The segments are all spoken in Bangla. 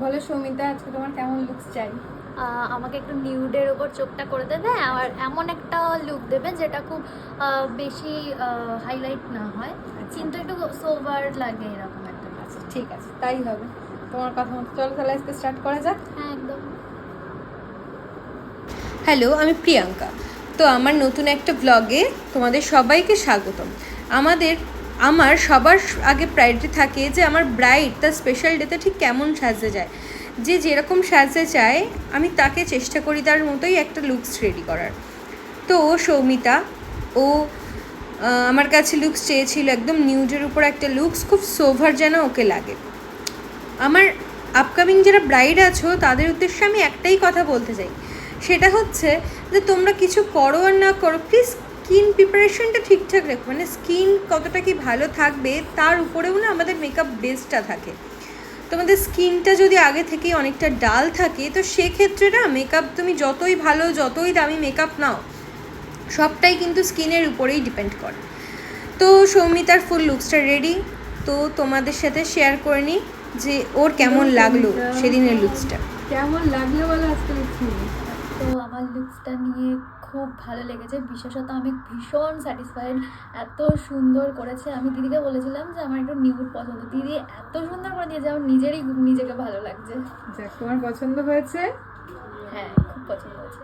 বলো সৌমিতা আজকে তোমার কেমন লুকস চাই? আমাকে একটু নিউডের ওপর চোখটা করে দেবে আর এমন একটা লুক দেবে যেটা খুব বেশি হাইলাইট না হয়। কিন্তু একটু সোভার লাগে এরকম একটা আচ্ছা ঠিক আছে তাই হবে। তোমার কথা মতো চলো তাহলে আজকে স্টার্ট করা যাক। হ্যাঁ একদম। হ্যালো আমি প্রিয়াঙ্কা। তো আমার নতুন একটা ব্লগে তোমাদের সবাইকে স্বাগতম। আমাদের আমার সবার আগে প্রায়োরিটি থাকে যে আমার ব্রাইড তার স্পেশাল ডেতে ঠিক কেমন সাজতে যায়। যে যেরকম সাজতে চায়, আমি তাকে চেষ্টা করি তার মতোই একটা লুকস রেডি করার। তো ও সৌমিতা, ও আমার কাছে লুকস চেয়েছিল একদম নিউজের উপর একটা লুকস খুব সোভার যেন ওকে লাগে। আমার আপকামিং যারা ব্রাইড আছো, তাদের উদ্দেশ্যে আমি একটাই কথা বলতে চাই। সেটা হচ্ছে যে তোমরা কিছু করো আর না করো প্লিজ স্কিন প্রিপারেশনটা ঠিকঠাক রেখো মানে স্কিন কতটা কি ভালো থাকবে তার উপরেও না আমাদের মেকআপ বেসটা থাকে। তোমাদের স্কিনটা যদি আগে থেকেই অনেকটা ডাল থাকে তো সেক্ষেত্রে না মেকআপ তুমি যতই ভালো যতই দামি মেকআপ নাও সবটাই কিন্তু স্কিনের উপরেই ডিপেন্ড করে। তো সৌমিতার ফুল লুকসটা রেডি তো তোমাদের সাথে শেয়ার করে নিই যে ওর কেমন লাগল সেদিনের লুকসটা কেমন লাগল বলো আজকে তো আমার লুকসটা নিয়ে খুব ভালো লেগেছে। বিশেষত আমি ভীষণ স্যাটিসফাইড এত সুন্দর করেছে। আমি দিদিকে বলেছিলাম যে আমার একটু নিউড পছন্দ। দিদি এত সুন্দর করে দিয়েছে আমার নিজেরই নিজেকে ভালো লাগছে। যাক তোমার পছন্দ হয়েছে? হ্যাঁ খুব পছন্দ হয়েছে।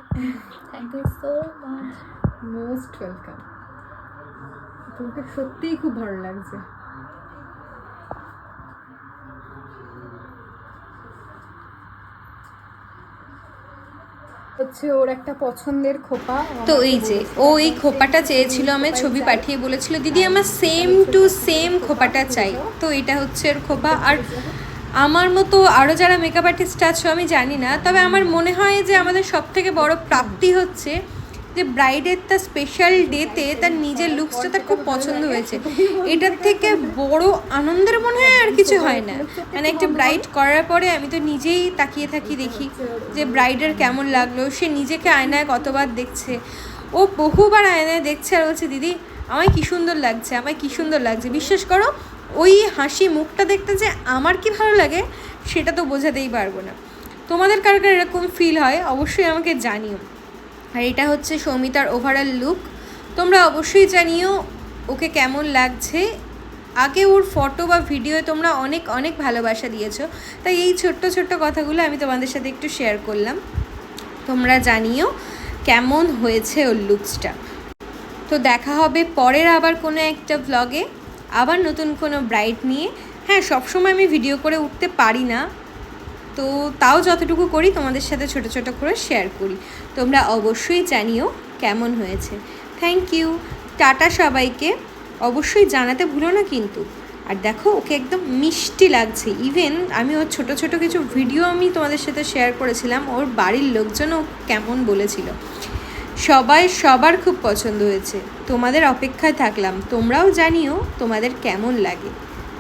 Thank you so much most welcome তোমাকে সত্যিই খুব ভালো লাগছে। হচ্ছে ওর একটা পছন্দের খোপা। তো এই যে ও এই খোপাটা চেয়েছিল আমি ছবি পাঠিয়ে বলেছিল দিদি আমার সেম টু সেম খোপাটা চাই। তো এটা হচ্ছে ওর খোপা। আর আমার মতো আরও যারা মেকআপ আর্টিস্ট আছো আমি জানি না তবে আমার মনে হয় যে আমাদের সব থেকে বড় প্রাপ্তি হচ্ছে যে ব্রাইডের তার স্পেশাল ডেতে তার নিজের লুকসটা তার খুব পছন্দ হয়েছে। এটার থেকে বড় আনন্দের মনে হয় আর কিছু হয় না। মানে একটা ব্রাইড করার পরে আমি তো নিজেই তাকিয়ে থাকি দেখি যে ব্রাইডের কেমন লাগল, সে নিজেকে আয়নায় কতবার দেখছে। ও বহুবার আয়নায় দেখছে আর বলছে, দিদি, আমায় কি সুন্দর লাগছে, আমায় কি সুন্দর লাগছে। বিশ্বাস করো, ওই হাসি মুখটা দেখতে যে আমার কি ভালো লাগে, সেটা তো বোঝাতেই পারব না। তোমাদের কার কার এরকম ফিল হয়, অবশ্যই আমাকে জানিও। আর এটা হচ্ছে সৌমিতার ওভারঅল লুক তোমরা অবশ্যই জানিও ওকে কেমন লাগছে। আগে ওর ফটো বা ভিডিওয়ে তোমরা অনেক অনেক ভালোবাসা দিয়েছ। তাই এই ছোট্ট ছোট্ট কথাগুলো আমি তোমাদের সাথে একটু শেয়ার করলাম। তোমরা জানিও কেমন হয়েছে ওর লুকসটা তো দেখা হবে পরের আবার কোনো একটা ব্লগে আবার নতুন কোনো ব্রাইট নিয়ে। হ্যাঁ সবসময় আমি ভিডিও করে উঠতে পারি না। তো তাও যতটুকু করি, তোমাদের সাথে ছোট ছোট করে শেয়ার করি। তোমরা অবশ্যই জানিও কেমন হয়েছে। থ্যাংক ইউ টাটা সবাইকে। অবশ্যই জানাতে ভুলো না কিন্তু। আর দেখো, ওকে একদম মিষ্টি লাগছে। ইভেন আমি ওর ছোট ছোট কিছু ভিডিও আমি তোমাদের সাথে শেয়ার করেছিলাম। ওর বাড়ির লোকজনও কেমন বলেছিল। সবাই সবার খুব পছন্দ হয়েছে। তোমাদের অপেক্ষায় থাকলাম। তোমরাও জানিও তোমাদের কেমন লাগে।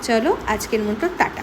চলো, আজকের মতো টাটা।